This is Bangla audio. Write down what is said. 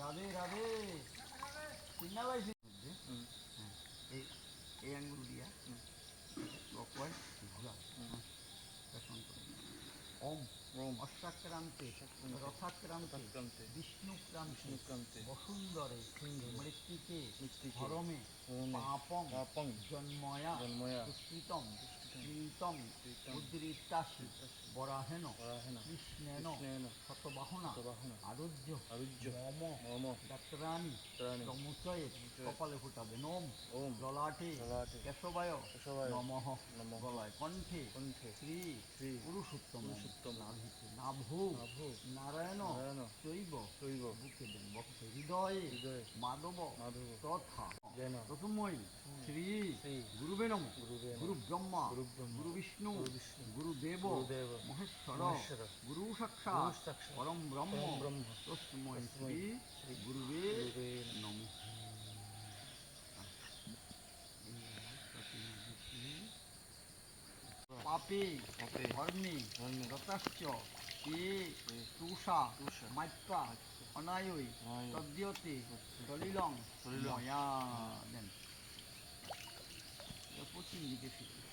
রাধে রাধে। চিন্না হুম। হ্যাঁ এই এই আঙ্গুল দিয়া ক্লকওয়াইজ ঘোরা। ওম ওম। অষ্টাক্রান্তে, রথাক্রান্তে বিষ্ণুক্রান্তে বিষ্ণুক্রান্তে, বসুন্ধরে সুন্দরে, মৃত্তিকে মৃত্তিকে, হরমে পাপং, জন্ময়া জন্ময়া, দুষ্কৃতম। কীর্তম, উদ্রিতাসি বরাহেন কৃষ্ণেন শতবাহনা আরুহ্য আরুহ্য, মম মম, ডাক্তারানি সমুচয়ে কপালে ফুটাবে নম ওম, ললাটে, কেশবায় কেশবায়, নমঃ গলায় কণ্ঠে কণ্ঠে, শ্রী শ্রী, পুরুষোত্তম পুরুষোত্তম, নাভিতে নাভু নারায়ণ নারায়ণ, হৃদয়ে মাধব তথা প্রথমই শ্রী গুরুবে নম গুরু ব্রহ্মা গুরু বিষ্ণু গুরু বিষ্ণু, গুরুদেব মহেশ্বর গুরু সাক্ষাৎ পরম ব্রহ্ম পরম ব্রহ্ম, তস্মৈ তস্মৈ শ্রী গুরুবে নমঃ। পাপে ধর্মে রতাশ্চ তুষা তুষা, মাত্রা অনায়ই অনায়ৈ, তদ্যতে তদ্যতে, সলিলং সলিলং, ময়া দেন। এটা পশ্চিম দিকে ফিরে।